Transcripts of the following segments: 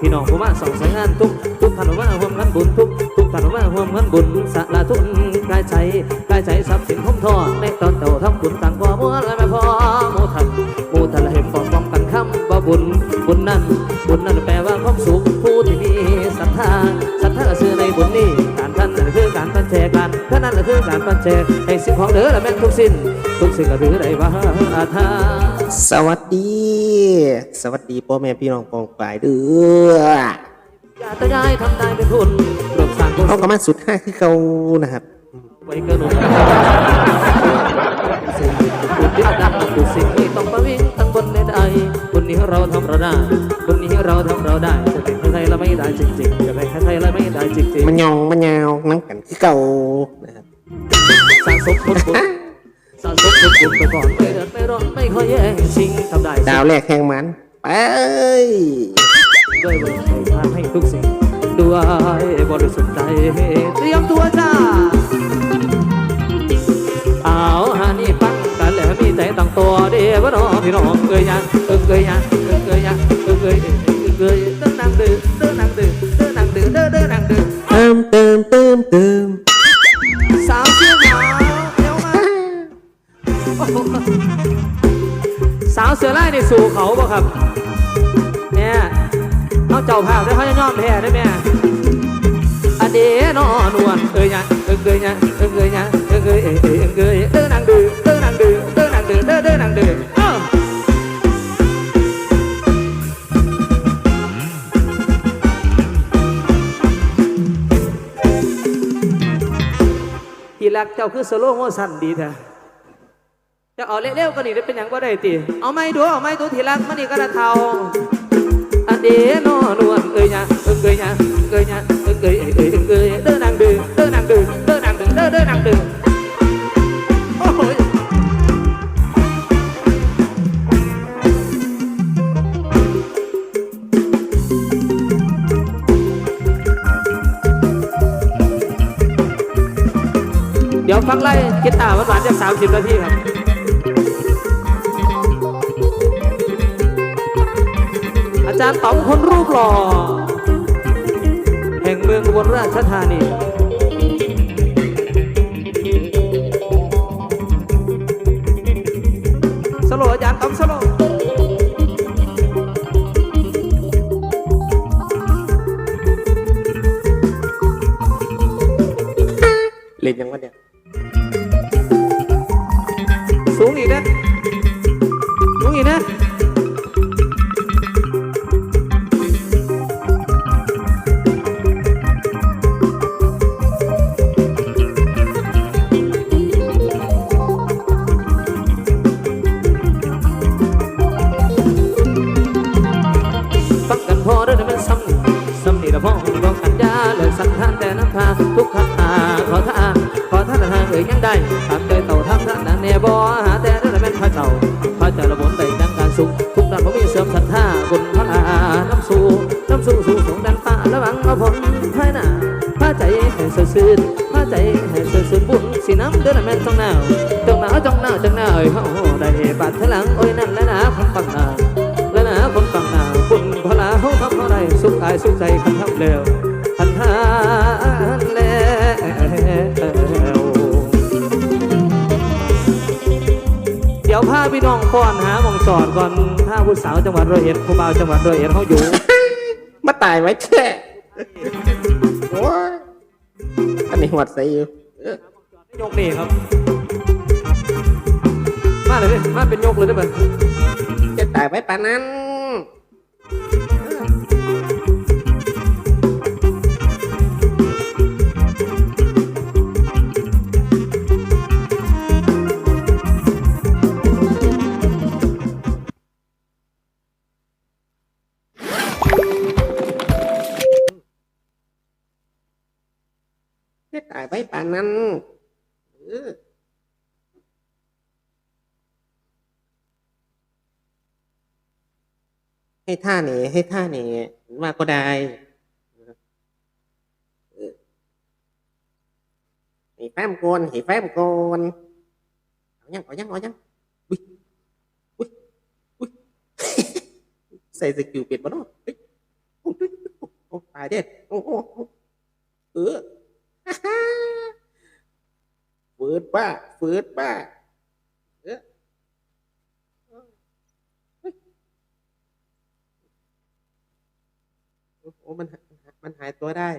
พี่น้องผู้มาส่องสายงานทุกทุกท่านผู้มาร่วมกันบุญทุกทุกท่านผู้มาร่วมกันบุญสละทุนกายใจกายใจทรัพย์สินคุ้มทอในตอนเต่าทำบุญต่างกว่ามัวและไม่พอหมูทันหมูทันละเห็นป้องป้องกันคำว่าบุญบุญนั้นบุญนั้นแปลว่าความสุขผู้ที่มีศรัทธาศรัทธาซื้อในบุญนี้การท่านนั่นคือการปันแจกันท่านนั่นก็คือการปันแจให้สิ่งของเหลือและแม่นทุกสิ้นทุกสิ่งก็ถือได้ว่าอาทา สวัสดี สวัสดีพ่อแม่พี่น้องปองปลายเด้ออย่าตายายทำได้เป็นทุนรวมสร้างกุศเขาลก็มาสุดห้าคือเขานะครับ ไว้เกินหนุนสิ่งบุญที่ดังบุญสิ่งที่ต้องประวิงทั้งบนในใดบุญนี้เราทำเราได้บุญนี้เราทำเราได้จะเป็นใครเราไม่ได้จริงๆจะเป็นใครเราไม่ได้จริงมันยองมันยาวน้ำกันคือเก่านะครับๆสร้างสมบุญบุญ สร้างสมบุญบุญไปก่อนไม่เดือดไม่ร้อนไม่ค่อยแย่งชิงทำได้ดาวแรกแห่งมัน ไปด้วยบุญให้ทานให้ทุกสิ่งด้วยบริสุทธิ์ใจเตรียมตัวจ้าเอาฮานี่ปังกันแล้วมีใจตั้งตัวเดียวน้องพี่น้องเอ้ยยังเอ้ยเอ้ยยังเอ้ยเอ้ยยังเอ้ยเอ้ยเอ้ยเดินนางดื้อเดินนางดื้อเดินนางดื้อเดินเดินนางดื้อเติมเติมเติมเติม สาวเสือไล่ในสู่เขาบ่ครับเนี่ยเอาเจ้าภาพได้เขาจะยอมแพ้ได้ไหมอันเดนอนวลเอ้ยยังเอ้ยเอ้ยยังเอ้ยเอ้ยยังเอ้ยเอ้ยเอ้ยเอ้ยเอ้ยเดินนางดื้อเดินนางดื้อเดินนางดื้อเดินเดินนางดื้อที่รักเจ้าคือสโลโมชันดีแท้ จะเอาเร็วๆก็นี่ได้เป็นอย่างบ่ได้ติ เอาไม้ดูเอาไม้ตัวที่รักมันนี่ก็ระเทาอันเดนอนวลเอ้ยยะเอ้ยเอ้ยยะเอ้ยยะเอ้ยเอ้ยเอ้ยเอ้ยเอ้ยเดินนางดื้อเดินนางดื้อเดินนางดื้อเดินเดินนางดื้อโอ้โหยเดี๋ยวฟังไล่กีตาร์หวานๆจากสามสิบนาทีครับ จารย์ต๋องคนรูปหล่อแห่งเมืองอุบลราชธานี พระเจ้าละบนได้ดังการสุขทุกด้านผมมีเสริมศรัทธาบุญพระลาน้ำสู่น้ำสู่สู่สงดันฟ้าระวังมาผลภายหน้าพระใจให้สดชื่นพระใจให้สดชื่นบุญสีน้ำเด้อนะแม่นต้องหนาวจ้องหนาวจ้องหนาวจ้องหนาวเอ้ยเฮาได้บาดทะลังโอ้ยนั่นและนะคนปังนาและนะคนฟังนาคุณพลาเขาทำอะไรสุขกายสุขใจคันทำเร็ว พาพี่น้องป้อนหาหมองจอดก่อนถ้าผู้สาวจังหวัดร้อยเอ็ดผู้บ่าวจังหวัดร้อยเอ็ดเขาอยู่ มาตายไว้แช่โอ้ยอันนี้หัวใส่อยู่เออยกนี่ครับ มาเลยดิมาเป็นยกเลยได้ไหม จะตายไว้ปานนั้น นั้นให้ท่านี่ให้ท่านี่ว่าก็ได้ให้แฟ้มโกนให้แฟ้มโกนเอายังเอายังเอายังอุ้ยอุ้ยอุ้ยใส่สกิลเป็ดบ่เนาะเฮ้ยโอ้ยายเด็ดโอ้โหเออ ฝืดบ้าฝืดบ้าโอ้มันมันหายตัวได้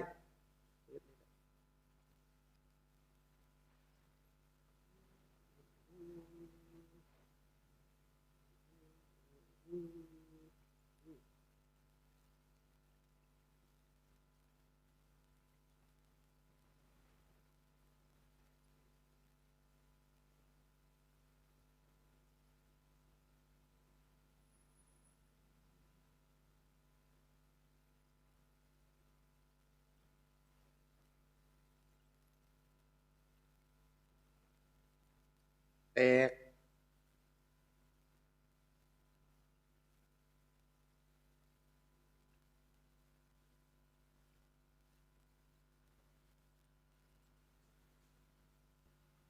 ตก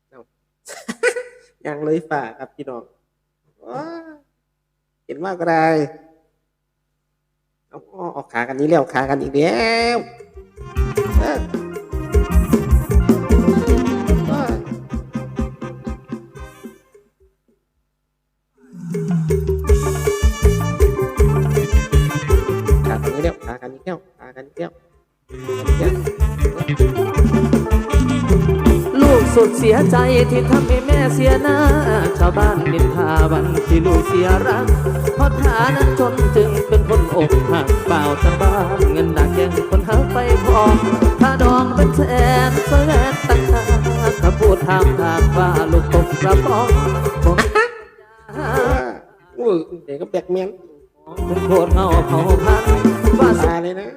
เอายังเลยฝ่าครับพี่น้องเห็นว่ากก็ได้เอาออาขากันนี้แล้วขากันอีกแล้ว เสียใจที่ทำให้แม่เสียหน้า ชาวบ้านนินทาวันที่ลูกเสียรัก เพราะฐานะจนจึงเป็นคนอกหักเปล่าทั้งบ้านเงินหนักแย่งคนหาไปพอถ้าดองเป็นแสนแสนตั้งหากถ้าพูดทางทางว่าลูกตกกระป๋องผมอุ้ยเด็กก็แบกเมียนเป็นโคตรเงาเผาพันว่าสตายเลยนะ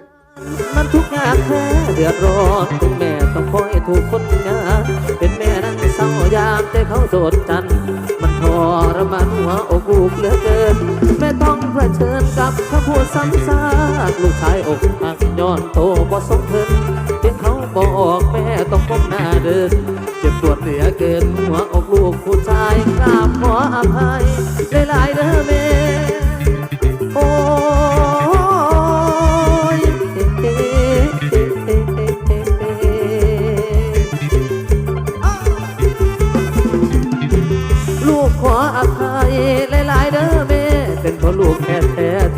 มันทุกข์ยากแค่เดือดร้อนคุณแม่ต้องคอยถูกคนงานเป็นแม่นั้นเศร้ายามแต่เขาโดดจัน มันทรมานหัวอกลูกเหลือเกิน แม่ต้องเผชิญกับคำพูดซ้ำซากลูกชายอกหักย้อนโตบ่สมเพินเพียงเขาบอกแม่ต้องก้มหน้าเดินเจ็บปวดเหลือเกินหัวอกลูกผู้ชายกราบขออภัยหลายๆเด้อแม่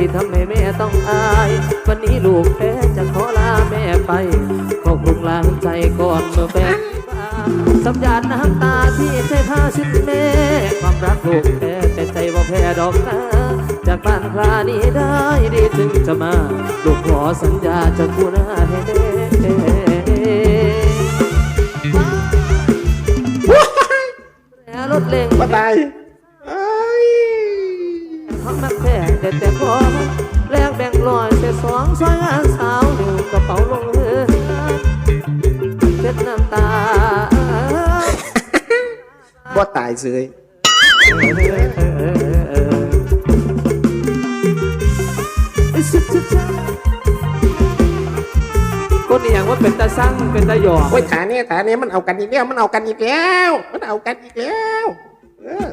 ท้ๆที่ทำให้แม่ต้องอาย วันนี้ลูกแท้จะขอลาแม่ไป ขอบคุณล้างใจก่อนเมื่อแฟนบ้าสัญญาณน้ำตาที่ใช้ผ้าชิ้นแม่ความรักลูกแท้แต่ใจว่าแพ้ดอกนะจากบ้านคลานี้ได้ดีถึงจะมา ลูกขอสัญญาจะกูหน้าให้เด้แต่รถเล่งว่าตายเอ้ยเขามัก แพ้แต่แต่พอแลกแบ่งลอยแต่สองซอยงานสาวดูกระเป๋าลงเฮือเช็ดน้ำตาว่าตายเสยคนนี้อย่างว่าเป็นตาสั่งเป็นตาหยอกโอ้ยขาเนี่ยขาเนี่ยมันเอากันอีกแล้ว มันเอากันอีกแล้ว มันเอากันอีกแล้ว เออ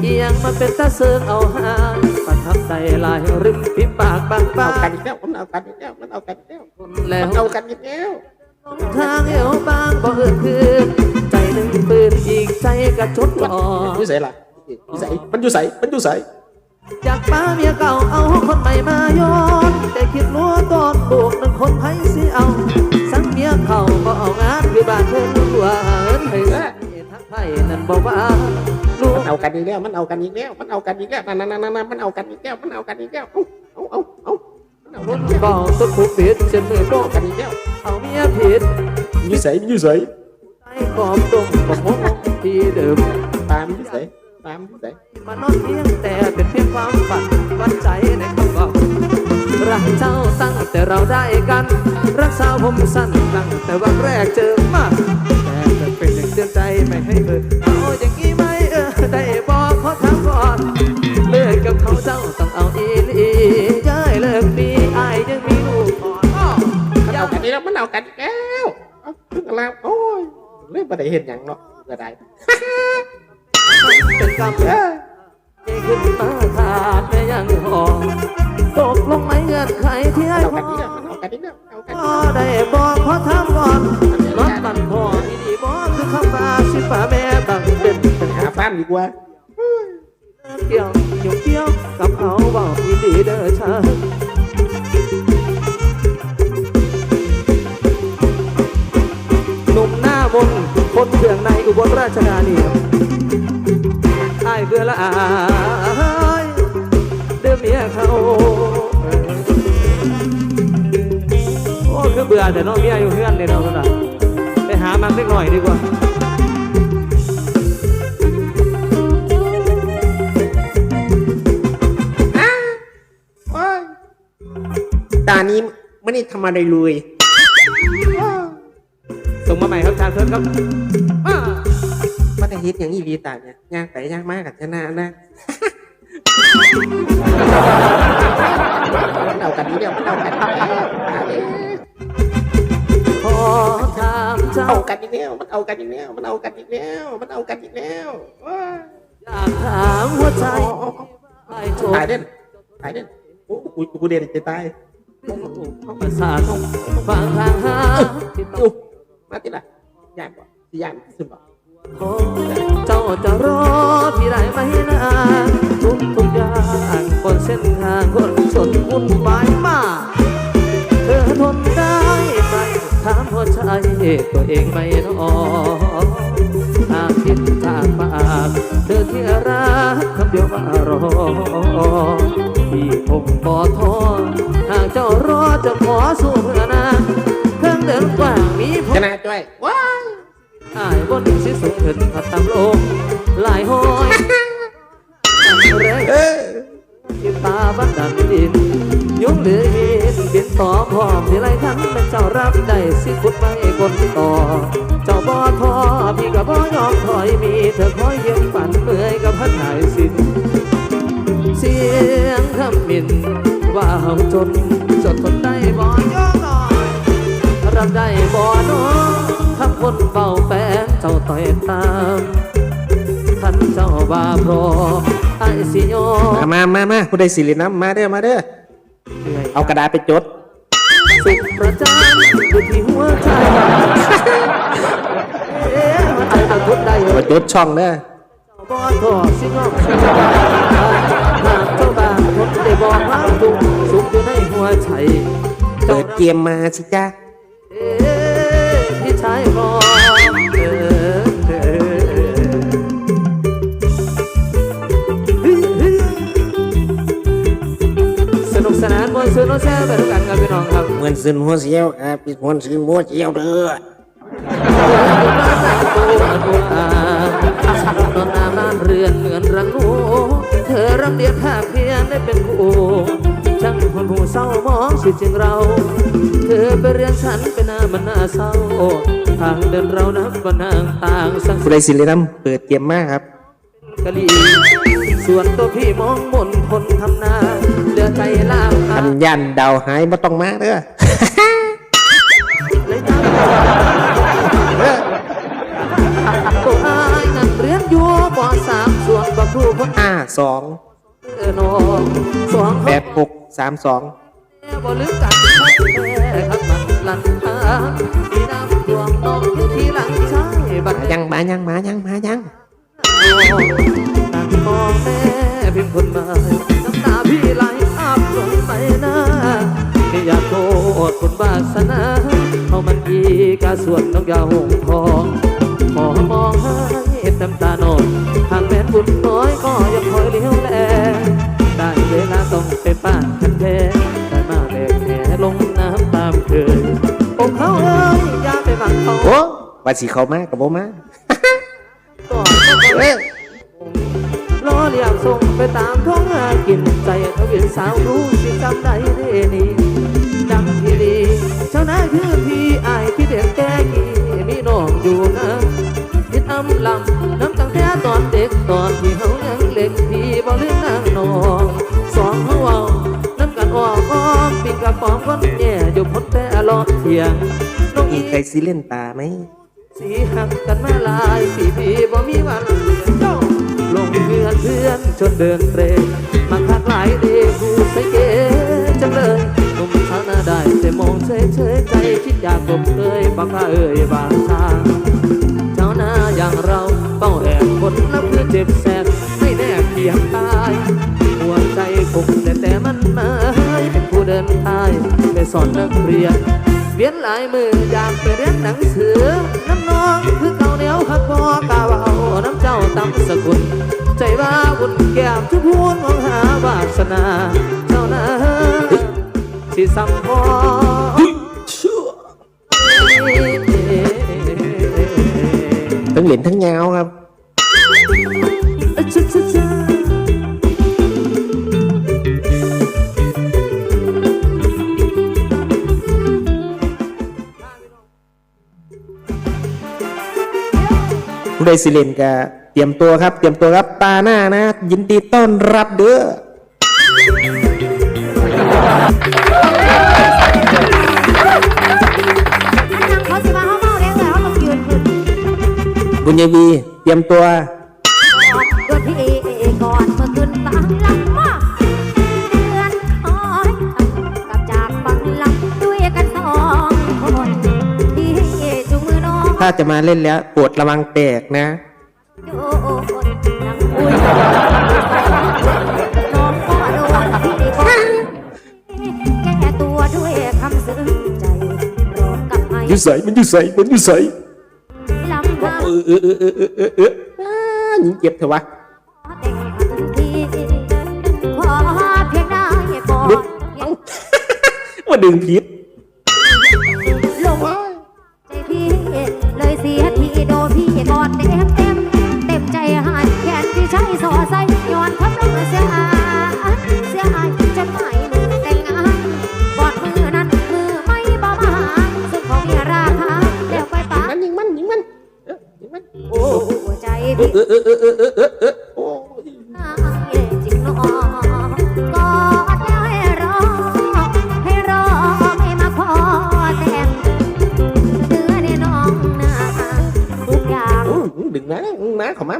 เอียงมันเป็นตาเซิงเอาหางประทับใจลายริมฝีปากบางมันบ้าเอากันอีกแล้วมันเอากันอีกแล้วมันเอากันอีกแล้วคนแล้วมันเอากันอีกแล้วทางเอวบางบ่เอื่นคืนใจหนึ่งปืนอีกใจกระจุดหลออยู่ใส่ล่ะอยู่ใส่มันอยู่ใส่มันอยู่ใส่จากป้าเมียเก่าเอาคนใหม่มาย้อนแต่คิดรัวตอนลูกนั้นคนไผ่สิเอา สังเมียเขาก็เอางานคือบ้านเพิ่นตัวเอินให้ทักไผ่นั่นบอกว่า ลูกมันเอากันอีกแล้วมันเอากันอีกแล้วมันเอากันอีกแล้วนั่นนั่นนั่นนั่นมันเอากันอีกแล้วมันเอากันอีกแล้วเอาเอาเอาเอามันเอารถเบาตุกผูกปิดเช่นมือโตเอากันอีกแล้วเอาเมียผิดอยู่ใส่อยู่ใส่ใจกอบดงบอกมองที่เดิมตามอยู่ใส่ตามอยู่ใส่มานอนเพียงแต่เป็นเพียงความฝันวันใจในคำบอกรักเจ้าตั้งแต่เราได้กัน รักษาผมสั้นตั้งแต่วันแรกเจอมาแต่จะเป็นอย่างเตือนใจไม่ให้เบิดเอาอย่างนี้ไหมเเลิกกับเขาเจ้าต้องเอาอีลีย้ายเลิกมีอายยังมีลูกอ่อนอ้อมันเอากันอีกแล้วมันเอากันแล้วถึงแล้วโอ้ยเรื่องประเดี๋ยวเห็นอย่างเนาะก็ได้เป็นกรรมเออเงขึ้นมาขาดแม่ยังหอตกลงไม่เงื่อนไขที่ให้เอาพกันอนี่เด้อเอากันนี่เด้อเอากันพ่อได้บอกขอทำก่อนรถตันพ่ออีดีบอกคือคำว่าสิป่าแม่บังเป็นหาฟ้ามดีกว่า เกี่ยวยู่เกี่ยวกับเขาบอกอีดีเด้อชาหนุ่มหน้ามนคนเถื่องในอุบลราชธานีไอ้ายเบื่อละอายเดือเมียเขาโอ้คือเบื่อแต่น้องเมียอยู่เพื่อนเลยเราะนะไปหามันเล็กหน่อยดีกว่าานี้ไม่ได้ทำอะไรเลยส่งมาใหม่ครับทางเชิญครับมาว่าแต่เฮ็ดอย่างอีดีตาเนี่ยย่างไปย่างมากกับชนะนะมันเอากันนี่เดียวมันเอากันนี่เดียวเอาเลยขอถามเจ้าเอากันอีกแล้วมันเอากันอีกแล้วมันเอากันอีกแล้วมันเอากันอีกแล้วว้าอยากถามหัวใจเอาเอาเอาไอ้โชตายเด่นตายเด่นโอ้กูกูเด่นจะตาย ประสาทฟังทางหาที่ต้ออู้งมาติละย่างบ่สิย่างซึมบ่ขอเจ้าจะรอพี่ได้ไหมนะทุกทุกอย่างบนเส้นทางคนสนวุ่นวายมาก เธอทนได้ไหมถามหัวใจตัวเองไม่นอทางคิดทางปากเธอที่รักคำเดียวว่ารอ พี่คงบ่ท้อหากเจ้ารอจะขอสู้เพื่อนางเครื่องเดินกว้างมีพชบนะจ้อยว้ายอายบนสิสูงขึ้นพัดตามลมหลายห้อยแรงเออที่ตาบันดันดิน ยุงหรือหินบินต่อพร้อมที่ไรทั้งเป็นเจ้ารับได้สิขุดไม่กลต่อ เจ้าบ่ท้อพี่ก็บ่ยอมถอยมี เธอคอยเย็นฝันเมื่อยกับพันหายสิ้น เสียงคำหมินว่าเฮาจนจนทนได้บ่ย่อน้อยรับได้บ่น้อคำคนเบาแฟนเจ้าต่อยตามท่านเจ้าว่าพร้อมไอ้สิยอมมามามามาผู้ใดสิริน้ำมาเด้อมาเด้อเอากระดาษไปจดสุขประจานอยู่ที่หัวใจเอ๊ะมันเอาแต่ทุนได้เหรไปอจดช่องเด้อบ่ทอสิงอ ได้บอกว่าทุกสุขอยู่ในหัวใจเปิดเกมมาสิจ้าเอ๊ะพี่ชายพอเออเออสนุกสนานมวนซื้อน้องแซ่บไปทุกกันครับพี่น้องครับเหมือนซึนหัวเสียวครับเป็นคนซึนหัวเสียวเด้อตอนน้ำบ้านเรือนเหมือนรังงู อรักเดียภาคเพียงได้เป็นคู่ช่างคนผู้เศร้ามองสิจริงเรา เธอไปเรียนฉันเป็นหน้ามันน้าเศร้า ทางเดินเรานับวันนางต่างสังผู้ไรสิเลยน้ำเปิดเกมมากครับ กะลีส่วนตัวพี่มองมนทนทำนาเดือใจล่างอันยันดาวหายบ่ต้องมาเด้อ เลยทำตัวอายนั่นเรียนอยู่ป .3 ดูคนห้าสองสองแบบหกสามสองบลืมกันแม่ครับมันลันทาสีดำดวงนองที่หลังชายบัดยังมายังมายังมายังต่างมองแม่พิมพ์คนมาน้ำตาพี่ไหลอาบลงไปนะไม่อยากโทษคนวาสนาเขามันอีกาส่วนน้องยาหงทองขอมองให้น้ำตาหนด บุญน้อยก็ยังคอยเลี้ยวแลได้เวลาต้องไปป้านคันแท้ได้มาแบกแหลงน้ำตามเคยอกเขาเอ้ยอย่าไปหมักเขาโอ้ว่าสิเขามากับบ่มาก่อนเอ้ยล้อเลียงส่งไปตามท้องหากินใจทวินสาวรู้สิจำได้เด้นี่จำที่ดีเจ้านาคือพี่อายที่เด็กแก่กี่มีน้องอยู่นะ ยงน้องมีอีใครสิเล่นตาไหม สีหักกันมาหลายปีพี่บ่มีวันเจ้าลงเพื่อนเพื่อนจนเดินเตรมาคักหลายเดกูใส่เกจังเลยหนุ่มชาวนาได้แต่มองเฉยเฉยๆใจคิดอยากกบเอ่ยบางข้าเอ่ยบางชาชาวนาอย่างเราเป้าแอบคนแล้วคือเจ็บแสบไม่แน่เพียงตายหัวใจคงแต่แต่มันมาเป็นผู้เดินทายไปสอนนักเรียน เวียนหลายมืออยากไปเรียนหนังสือน้ำนองคือเก่าเหนียวหักพอกาวเอาน้ำเจ้าตำสกุล ใจว่าอุ่นแก้มทุกพูนมองหาวาสนาเจ้านาสิสัมพอทั้งเหรียญทั้งยาวครับ ใดสิเลนก็เตรียมตัวครับ เตรียมตัวครับตาหน้านะ ยินดีต้อนรับเด้ออันนั้นเขาสิว่าเขาเมาแล้วแต่เขาต้องยืนขึ้นบุญยวีเตรียมตัว ถ้าจะมาเล่นแล้วโปรดระวังแตกนะโยนนั่งคุยน้องก็โดนพี่ก็แก้ตัวด้วยคำซึ้งใจรอกับไอ้อยู่ใสมันอยู่ใสมันอยู่ใสลำพังเออเออเออเออเออเออเอออ้าหญิงเจ็บเถอะวะแต่งทันทีขอเพียงได้ก่อนเอ้าว่าดึงผิ เสียทีโดนพี่กอดเต็มเต็มเต็มใจหายแขนที่ใช้สอใส่ย้อนทับลงเสียอายเสียอายจนหมายมือแต่งงานกอดมือนั้นมือไม่บ่มาหาซึ่งเขามีราคาแล้วไปปามันยิงมันยิงมันยิงมันโอ้ใจพี่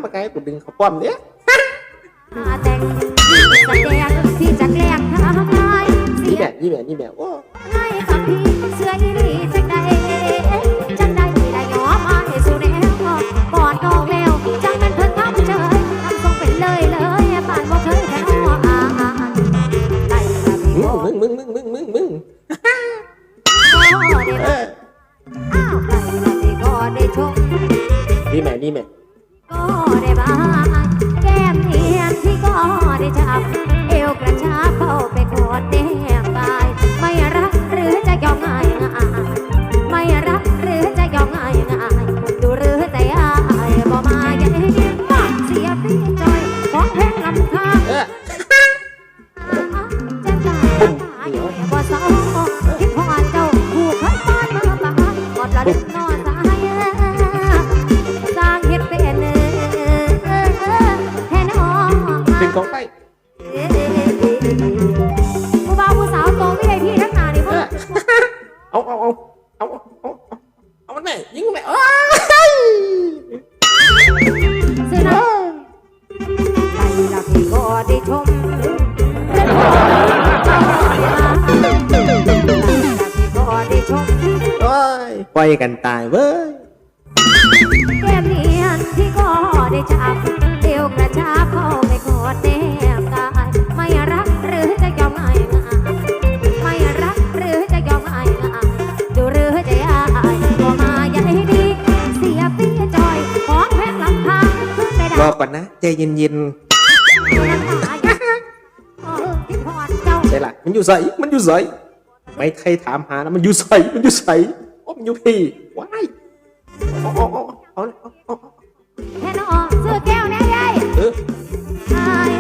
มาปากไกลกูดึงเขาป้อมเนี้ยแต่งที่แดงที่จะแกล้งทำลายเสีนี่ยแบบนี่แบบนี่แบบโอ้ ให้กับพี่เสื้ออีรี ได้จับเดียวกระชากเข้าไปกอดแนบกายไม่รักหรือจะยอมง่ายง่ายไม่รักหรือจะยอมง่ายง่ายดูหรือจะอายก็มาอย่าให้ดี เสียพี่จอยของแพงลำพางขึ้นไปรได้อก่อนนะใจเย็นน้ำตาอย่าอ๋อที่พอดเจ้า ๆใช่ล่ะมันอยู่ใสมันอยู่ใสไม่ใครถามหานะมันอยู่ใสมันอยู่ใสโอ้มันอยู่พี่ว้ายเอาเอาเอ อาย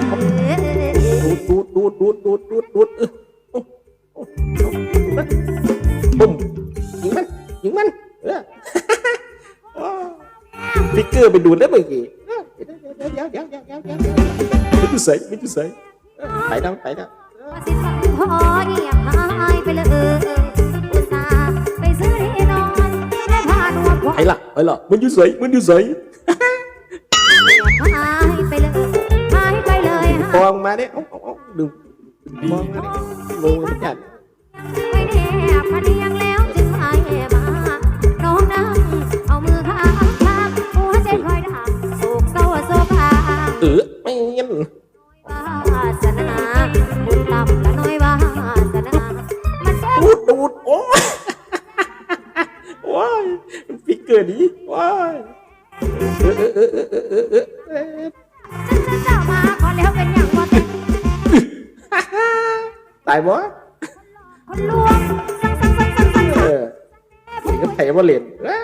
เอ้ยดูดดูดดูดดูดดูดดูดบุ้มยิงมันยิงมันเออฟิกเกอร์ไปดูดแล้วเมื่อกี้เดี๋ยวเดี๋ยวเดี๋ยวเดี๋ยวเดี๋ยวเดี๋ยวเดี๋ยวมันอยู่ใสมันอยู่ใสเออไปแล้วไปแล้วว่าสิสังพอเงียบหายไปเลยอุตส่าห์ไปซื้อที่นอนและพาหนวดผมไปละไปละมันอยู่ใส่มันอยู่ใส่ มองมาเนี่ยเอาเอาเอาดึงมองมาเนี่ยงงเลยจัดไปแนบพะเนียงแล้วจึงไม่มาน้องนั่งเอามือข้างข้างหัวใจคอยดังโศกเศร้าโศกาเออไม่เงี้ยวาสนาบุญต่ำละน้อยวาสนามันเจ็บดูดดูดโอ้ยว้ายมันฟิกเกอร์นี้ว้ายเออเออเออเออเออ เออเออเออฉันจะเจ้ามาขอแล้วเป็นอย่างว่าเต็มตายบ่คนลวงสั่งสั่งสั่งสั่งสั่งเออนี่ก็ไผ่บ่เล่นว้า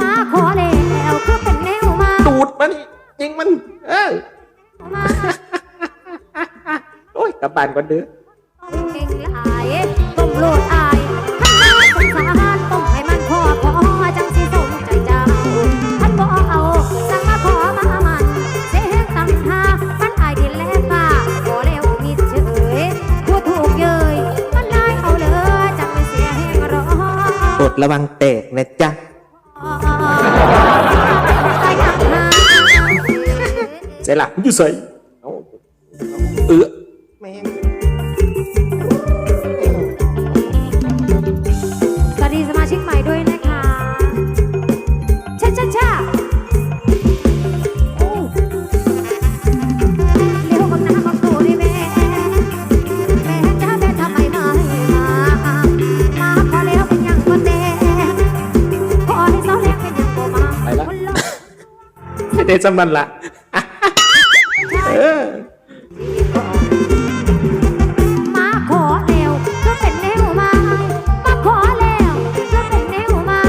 มาขอแล้วคือเป็นแนวมาดูดมันยิงมัน เออมาโอ้ยกลับบ้านก่อนเด้อ กดระวังแตกนะจ๊ะไปยังหาใส่หลักมันอยู่ใส่ ไม่ได้จำมันละเออมาขอแล้วก็เป็นแนวไม้มาขอแล้วก็เป็นแนวไม้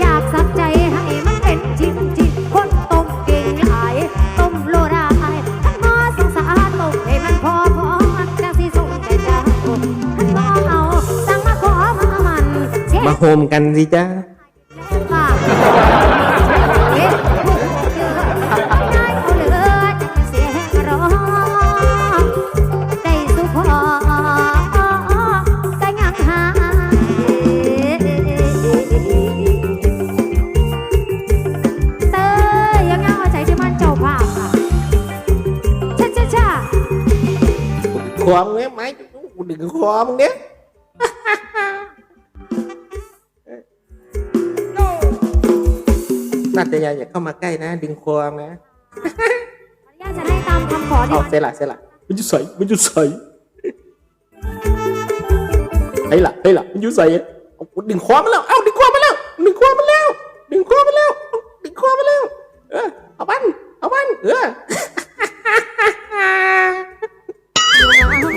อยากสักใจให้มันเป็นจริงจริงคนต้มเก่งหลายต้มโลดาท่านมาสงสารต้มให้มันพอพอจังสิส่งใจเจ้าท่านมาเอาสั่งมาขอมามันเช็คมาโฮมกันสิจ้า คอมึงเนี่ยไม้กูดึงคอมึงเนี่ยน่าจะอย่าอย่าเข้ามาใกล้นะ ดึงคอมนะขออนุญาตจะได้ตามคำขอที่เอาเสร็จละเสร็จละมันอยู่ใส่มันอยู่ใส่ไอ้ละไอ้ละมันอยู่ใส่เอาดึงคอมาแล้ว เอาดึงคอมาแล้ว ดึงคอมาแล้ว ดึงคอมาแล้ว ดึงคอมาแล้ว เออ เอาบันเอาบันเออ Gracias.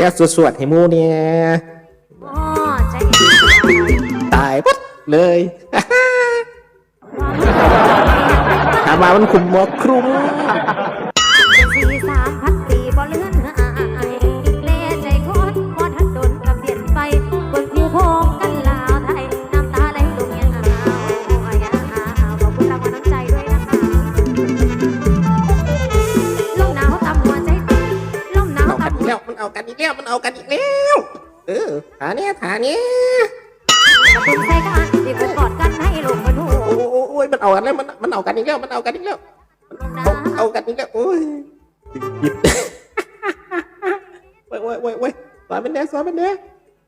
ใจบ่เสียสวดๆให้หมูเนี่ยพอใจตายปุ๊บเลย ถามมามันคุมหมอครุม แล้วมันเอากันอีกแล้ว เออถาเนี้ยถาเนี้ยขอบคุณใจกันที่ผมกอดกันให้ลงมาดูโอ้โอ้โอ้ยมันเอากันแล้วมันมันเอากันอีกแล้วมันเอากันอีกแล้วลมหนาเอาวเอากันอีกแล้วโอ้ยหยิบเว้ยเว้ยเว้ยเว้ยสอนเป็นเนี้ยสอนเป็นเนี้ย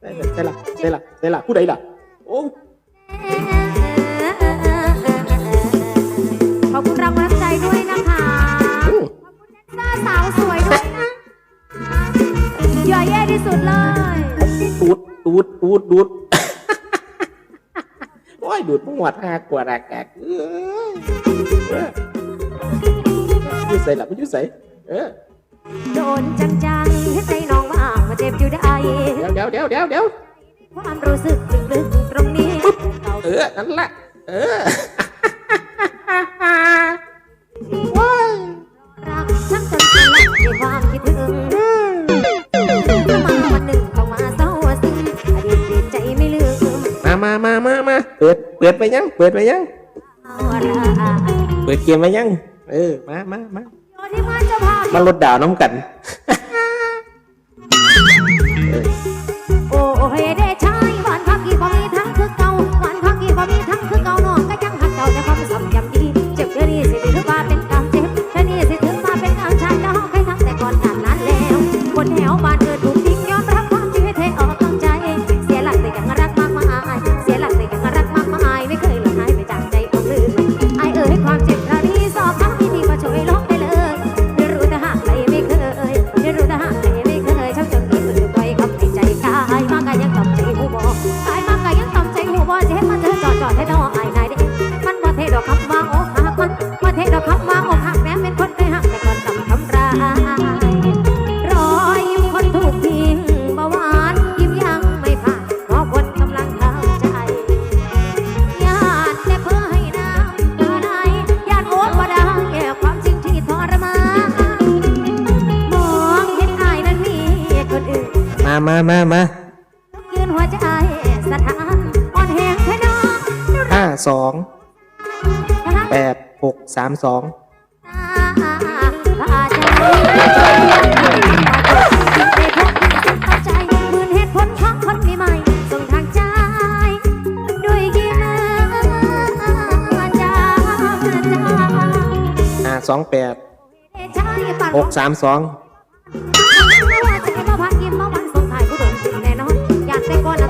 ใส่ใส่ละใส่ละใส่ละผู้ใดล่ะโอ้ย ดูด โอ้ยดูดหมวดหากว่าแรกแกยู่ใส่หลับไม่ยุ่ใส่เออโดนจังจังให้ใจน้องว่างมาเจ็บอยู่ได้เดี๋ยวเดี๋ยวเดี๋ยวเดี๋ยวเดี๋ยวความรู้สึกลึกๆตรงนี้ เออ นั่นแหละ เออว้ารักทั้งจนจนและความคิดถึง มามามาเปิด เปิดไปยัง เปิดไปยัง เปิดเกมไปยัง เออ มามามามาลดดาวน้ำกัน มามามายืาห้าสองแปดหกสามสองสองแปดหกสามสอง se.